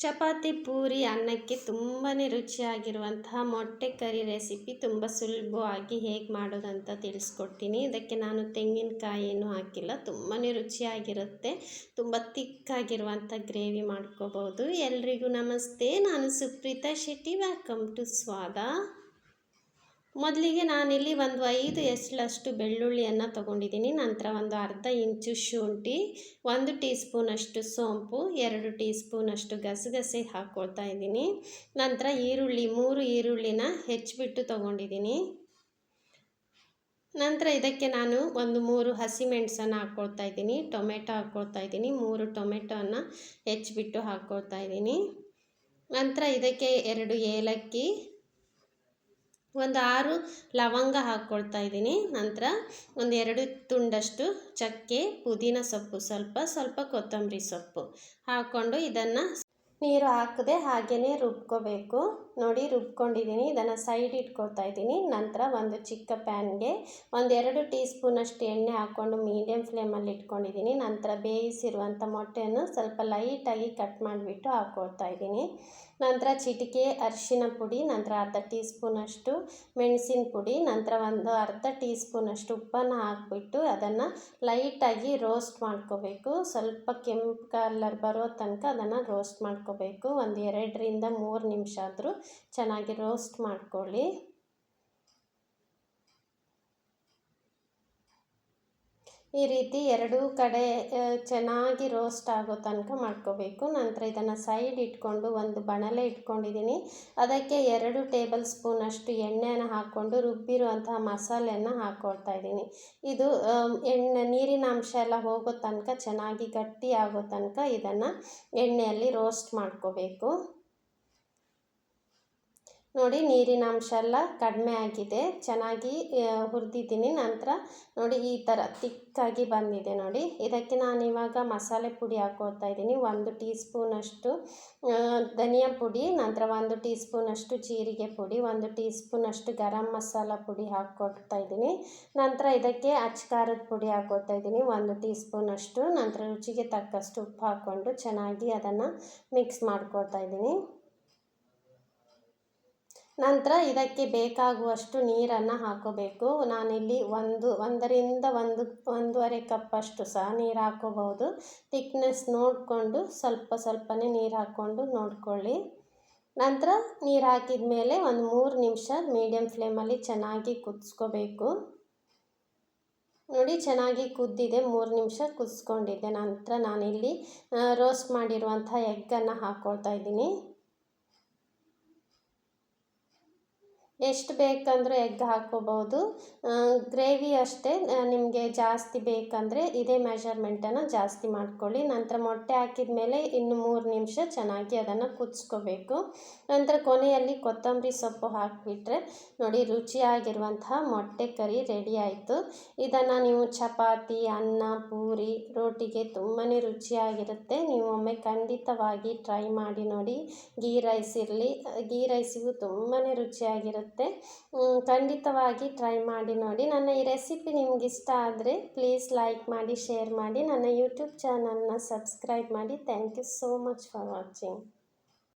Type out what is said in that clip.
ಚಪಾತಿ, ಪೂರಿ, ಅನ್ನಕ್ಕೆ ತುಂಬಾ ರುಚಿಯಾಗಿರುವಂತಹ ಮೊಟ್ಟೆ ಕರಿ ರೆಸಿಪಿ ತುಂಬ ಸುಲಭವಾಗಿ ಹೇಗೆ ಮಾಡೋದಂತ ತಿಳಿಸ್ಕೊಡ್ತೀನಿ. ಇದಕ್ಕೆ ನಾನು ತೆಂಗಿನಕಾಯಿ ಏನು ಹಾಕಿಲ್ಲ ತುಂಬಾ ರುಚಿಯಾಗಿರುತ್ತೆ. ತುಂಬ ತಿಕ್ಕಾಗಿರುವಂಥ ಗ್ರೇವಿ ಮಾಡ್ಕೋಬೋದು. ಎಲ್ರಿಗೂ ನಮಸ್ತೆ. ನಾನು ಸುಪ್ರೀತಾ ಶೆಟ್ಟಿ. ವೆಲ್ಕಮ್ ಟು ಸ್ವಾದ ಮೊದಲಿಗೆ ನಾನಿಲ್ಲಿ ಒಂದು ಐದು ಎಸ್ಲಷ್ಟು ಬೆಳ್ಳುಳ್ಳಿಯನ್ನು ತಗೊಂಡಿದ್ದೀನಿ. ನಂತರ ಒಂದು ಅರ್ಧ ಇಂಚು ಶುಂಠಿ, ಒಂದು ಟೀ ಸ್ಪೂನಷ್ಟು ಸೋಂಪು, ಎರಡು ಟೀ ಸ್ಪೂನಷ್ಟು ಗಸಗಸೆ ಹಾಕ್ಕೊಳ್ತಾ ಇದ್ದೀನಿ. ನಂತರ ಈರುಳ್ಳಿ, ಮೂರು ಈರುಳ್ಳಿನ ಹೆಚ್ಚಿಬಿಟ್ಟು ತೊಗೊಂಡಿದ್ದೀನಿ. ನಂತರ ಇದಕ್ಕೆ ನಾನು ಒಂದು ಮೂರು ಹಸಿಮೆಣಸನ್ನು ಹಾಕ್ಕೊಳ್ತಾ ಇದ್ದೀನಿ. ಟೊಮೆಟೊ ಹಾಕ್ಕೊಳ್ತಾ ಇದ್ದೀನಿ. ಮೂರು ಟೊಮೆಟೊನ ಹೆಚ್ಚಿಬಿಟ್ಟು ಹಾಕ್ಕೊಳ್ತಾ ಇದ್ದೀನಿ. ನಂತರ ಇದಕ್ಕೆ ಎರಡು ಏಲಕ್ಕಿ ಒಂದು ಆರು ಲವಂಗ ಹಾಕ್ಕೊಳ್ತಾ ಇದ್ದೀನಿ. ನಂತರ ಒಂದು ಎರಡು ತುಂಡಷ್ಟು ಚಕ್ಕೆ, ಪುದೀನ ಸೊಪ್ಪು, ಸ್ವಲ್ಪ ಸ್ವಲ್ಪ ಕೊತ್ತಂಬರಿ ಸೊಪ್ಪು ಹಾಕ್ಕೊಂಡು ಇದನ್ನು ನೀರು ಹಾಕದೆ ಹಾಗೆಯೇ ರುಬ್ಕೋಬೇಕು. ನೋಡಿ ರುಬ್ಕೊಂಡಿದ್ದೀನಿ. ಇದನ್ನು ಸೈಡ್ ಇಟ್ಕೊಳ್ತಾ ಇದ್ದೀನಿ. ನಂತರ ಒಂದು ಚಿಕ್ಕ ಪ್ಯಾನ್ಗೆ ಒಂದೆರಡು ಟೀ ಸ್ಪೂನಷ್ಟು ಎಣ್ಣೆ ಹಾಕ್ಕೊಂಡು ಮೀಡಿಯಮ್ ಫ್ಲೇಮಲ್ಲಿ ಇಟ್ಕೊಂಡಿದ್ದೀನಿ. ನಂತರ ಬೇಯಿಸಿರುವಂಥ ಮೊಟ್ಟೆಯನ್ನು ಸ್ವಲ್ಪ ಲೈಟಾಗಿ ಕಟ್ ಮಾಡಿಬಿಟ್ಟು ಹಾಕ್ಕೊಳ್ತಾ ಇದ್ದೀನಿ. ನಂತರ ಚಿಟಿಕೆ, ಅರಿಶಿನ ಪುಡಿ, ನಂತರ ಅರ್ಧ ಟೀ ಸ್ಪೂನಷ್ಟು ಮೆಣಸಿನ ಪುಡಿ, ನಂತರ ಒಂದು ಅರ್ಧ ಟೀ ಸ್ಪೂನಷ್ಟು ಉಪ್ಪನ್ನು ಹಾಕ್ಬಿಟ್ಟು ಅದನ್ನು ಲೈಟಾಗಿ ರೋಸ್ಟ್ ಮಾಡ್ಕೋಬೇಕು. ಸ್ವಲ್ಪ ಕೆಂಪು ಕಲರ್ ಬರೋ ತನಕ ಅದನ್ನು ರೋಸ್ಟ್ ಮಾಡ್ಕೋಬೇಕು. ಒಂದು ಎರಡರಿಂದ ಮೂರು ನಿಮಿಷ ಆದರೂ ಚೆನ್ನಾಗಿ ರೋಸ್ಟ್ ಮಾಡ್ಕೊಳ್ಳಿ. ಈ ರೀತಿ ಎರಡೂ ಕಡೆ ಚೆನ್ನಾಗಿ ರೋಸ್ಟ್ ಆಗೋ ತನಕ ಮಾಡ್ಕೋಬೇಕು. ನಂತರ ಇದನ್ನು ಸೈಡ್ ಇಟ್ಕೊಂಡು ಒಂದು ಬಣಲೆ ಇಟ್ಕೊಂಡಿದ್ದೀನಿ. ಅದಕ್ಕೆ ಎರಡು ಟೇಬಲ್ ಸ್ಪೂನಷ್ಟು ಎಣ್ಣೆಯನ್ನು ಹಾಕ್ಕೊಂಡು ರುಬ್ಬಿರುವಂತಹ ಮಸಾಲೆಯನ್ನು ಹಾಕ್ಕೊಳ್ತಾ ಇದ್ದೀನಿ. ಇದು ಎಣ್ಣೆ, ನೀರಿನ ಅಂಶ ಎಲ್ಲ ಹೋಗೋ ತನಕ ಚೆನ್ನಾಗಿ ಗಟ್ಟಿ ಆಗೋ ತನಕ ಇದನ್ನು ಎಣ್ಣೆಯಲ್ಲಿ ರೋಸ್ಟ್ ಮಾಡ್ಕೋಬೇಕು. ನೋಡಿ ನೀರಿನ ಅಂಶ ಎಲ್ಲ ಕಡಿಮೆ ಆಗಿದೆ. ಚೆನ್ನಾಗಿ ಹುರಿದಿದ್ದೀನಿ. ನಂತರ ನೋಡಿ ಈ ಥರ ತಿಕ್ಕಾಗಿ ಬಂದಿದೆ ನೋಡಿ. ಇದಕ್ಕೆ ನಾನು ಇವಾಗ ಮಸಾಲೆ ಪುಡಿ ಹಾಕೋತಾ ಇದ್ದೀನಿ. ಒಂದು ಟೀ ಸ್ಪೂನಷ್ಟು ಧನಿಯಾ ಪುಡಿ, ನಂತರ ಒಂದು ಟೀ ಸ್ಪೂನಷ್ಟು ಜೀರಿಗೆ ಪುಡಿ, ಒಂದು ಟೀ ಸ್ಪೂನಷ್ಟು ಗರಂ ಮಸಾಲ ಪುಡಿ ಹಾಕ್ಕೊಡ್ತಾ ಇದ್ದೀನಿ. ನಂತರ ಇದಕ್ಕೆ ಅಚ್ಕಾರದ ಪುಡಿ ಹಾಕೋತಾ ಇದ್ದೀನಿ. ಒಂದು ಟೀ ಸ್ಪೂನಷ್ಟು ನಂತರ ರುಚಿಗೆ ತಕ್ಕಷ್ಟು ಉಪ್ಪು ಹಾಕ್ಕೊಂಡು ಚೆನ್ನಾಗಿ ಅದನ್ನು ಮಿಕ್ಸ್ ಮಾಡ್ಕೊಳ್ತಾ ಇದ್ದೀನಿ. ನಂತರ ಇದಕ್ಕೆ ಬೇಕಾಗುವಷ್ಟು ನೀರನ್ನು ಹಾಕೋಬೇಕು. ನಾನಿಲ್ಲಿ ಒಂದು, ಒಂದರಿಂದ ಒಂದು, ಒಂದೂವರೆ ಕಪ್ಪಷ್ಟು ಸಹ ನೀರು ಹಾಕೋಬಹುದು. ತಿಕ್ನೆಸ್ ನೋಡಿಕೊಂಡು ಸ್ವಲ್ಪ ಸ್ವಲ್ಪನೇ ನೀರು ಹಾಕ್ಕೊಂಡು ನೋಡಿಕೊಳ್ಳಿ. ನಂತರ ನೀರು ಹಾಕಿದ ಮೇಲೆ ಒಂದು ಮೂರು ನಿಮಿಷ ಮೀಡಿಯಮ್ ಫ್ಲೇಮಲ್ಲಿ ಚೆನ್ನಾಗಿ ಕುದಿಸ್ಕೋಬೇಕು. ನೋಡಿ ಚೆನ್ನಾಗಿ ಕುದ್ದಿದೆ, ಮೂರು ನಿಮಿಷ ಕುದಿಸ್ಕೊಂಡಿದ್ದೆ. ನಂತರ ನಾನಿಲ್ಲಿ ರೋಸ್ಟ್ ಮಾಡಿರುವಂಥ ಎಗ್ಗನ್ನು ಹಾಕ್ಕೊಳ್ತಾ ಇದ್ದೀನಿ. ಎಷ್ಟು ಬೇಕಂದರೆ ಎಗ್ ಹಾಕ್ಕೋಬೋದು. ಗ್ರೇವಿ ಅಷ್ಟೇ. ನಿಮಗೆ ಜಾಸ್ತಿ ಬೇಕಂದರೆ ಇದೇ ಮೆಷರ್ಮೆಂಟನ್ನು ಜಾಸ್ತಿ ಮಾಡ್ಕೊಳ್ಳಿ. ನಂತರ ಮೊಟ್ಟೆ ಹಾಕಿದ ಮೇಲೆ ಇನ್ನು ಮೂರು ನಿಮಿಷ ಚೆನ್ನಾಗಿ ಅದನ್ನು ಕುದಿಸ್ಕೋಬೇಕು. ನಂತರ ಕೊನೆಯಲ್ಲಿ ಕೊತ್ತಂಬರಿ ಸೊಪ್ಪು ಹಾಕಿಬಿಟ್ರೆ ನೋಡಿ ರುಚಿಯಾಗಿರುವಂತಹ ಮೊಟ್ಟೆ ಕರಿ ರೆಡಿ ಆಯಿತು. ಇದನ್ನು ನೀವು ಚಪಾತಿ, ಅನ್ನ, ಪೂರಿ, ರೋಟಿಗೆ ತುಂಬಾ ರುಚಿಯಾಗಿರುತ್ತೆ. ನೀವು ಒಮ್ಮೆ ಖಂಡಿತವಾಗಿ ಟ್ರೈ ಮಾಡಿ ನೋಡಿ. ಗೀ ರೈಸ್ ಇರಲಿ. ಗೀ ರೈಸಿಗೂ ತುಂಬಾ ರುಚಿಯಾಗಿರುತ್ತೆ. ಖಂಡಿತವಾಗಿ ಟ್ರೈ ಮಾಡಿ ನೋಡಿ. ನನ್ನ ಈ ರೆಸಿಪಿ ನಿಮ್ಗೆ ಇಷ್ಟ ಆದರೆ ಪ್ಲೀಸ್ ಲೈಕ್ ಮಾಡಿ ಶೇರ್ ಮಾಡಿ. ನನ್ನ ಯೂಟ್ಯೂಬ್ ಚಾನಲ್ನ ಸಬ್ಸ್ಕ್ರೈಬ್ ಮಾಡಿ. Thank you so much for watching